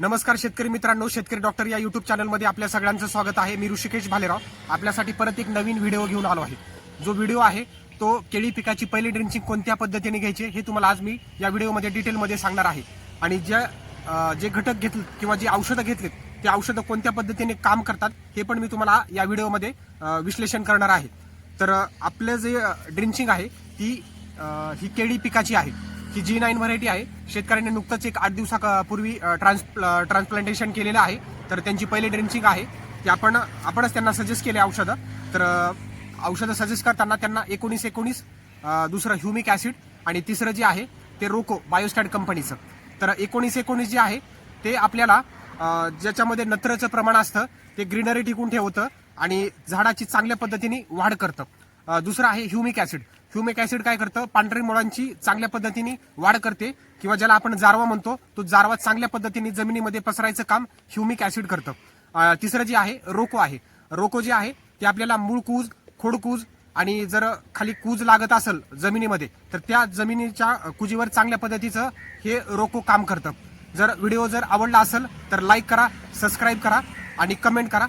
नमस्कार शेतकरी मित्रांनो शेतकरी डॉक्टर या युट्यूब चॅनलमध्ये आपल्या सगळ्यांचं स्वागत आहे. मी ऋषिकेश भालेराव. आपल्यासाठी परत एक नवीन व्हिडिओ घेऊन आलो आहे. जो व्हिडिओ आहे तो केळी पिकाची पहिली ड्रिंचिंग कोणत्या पद्धतीने घ्यायचे हे तुम्हाला आज मी या व्हिडिओमध्ये डिटेलमध्ये सांगणार आहे. आणि ज्या जे घटक घेतले किंवा जे औषधं घेतलेत ते औषधं कोणत्या पद्धतीने काम करतात हे पण मी तुम्हाला या व्हिडिओमध्ये विश्लेषण करणार आहे. तर आपलं जे ड्रिंचिंग आहे ती ही केळी पिकाची आहे. ही जी नाईन व्हरायटी आहे. शेतकऱ्यांनी नुकतंच एक आठ दिवसापूर्वी ट्रान्स ट्रान्सप्लांटेशन केलेलं आहे. तर त्यांची पहिली ड्रेंचिंग आहे. ती आपण आपणच त्यांना सजेस्ट केले औषधं. तर औषधं सजेस्ट करताना त्यांना एकोणीस एकोणीस दुसरं ह्युमिक ॲसिड आणि तिसरं जे आहे ते रोको बायोस्टॅट कंपनीचं. तर एकोणीस एकोणीस जे आहे ते आपल्याला ज्याच्यामध्ये नत्रचं प्रमाण असतं ते ग्रीनरी टिकून ठेवतं आणि झाडाची चांगल्या पद्धतीने वाढ करतं. दुसरं आहे ह्युमिक ॲसिड. ह्युमिक ॲसिड काय करतं? पांढरी मुळांची चांगल्या पद्धतीने वाढ करते किंवा ज्याला आपण जारवा म्हणतो तो जारवा चांगल्या पद्धतीने जमिनीमध्ये पसरायचं काम ह्युमिक ॲसिड करतं. तिसरं जे आहे रोको आहे. रोको जे आहे ते आपल्याला मूळ कूज खोडकूज आणि जर खाली कूज लागत असेल जमिनीमध्ये तर त्या जमिनीच्या कुजीवर चांगल्या पद्धतीचं हे रोको काम करतं. जर व्हिडिओ जर आवडला असेल तर लाईक करा सबस्क्राईब करा आणि कमेंट करा.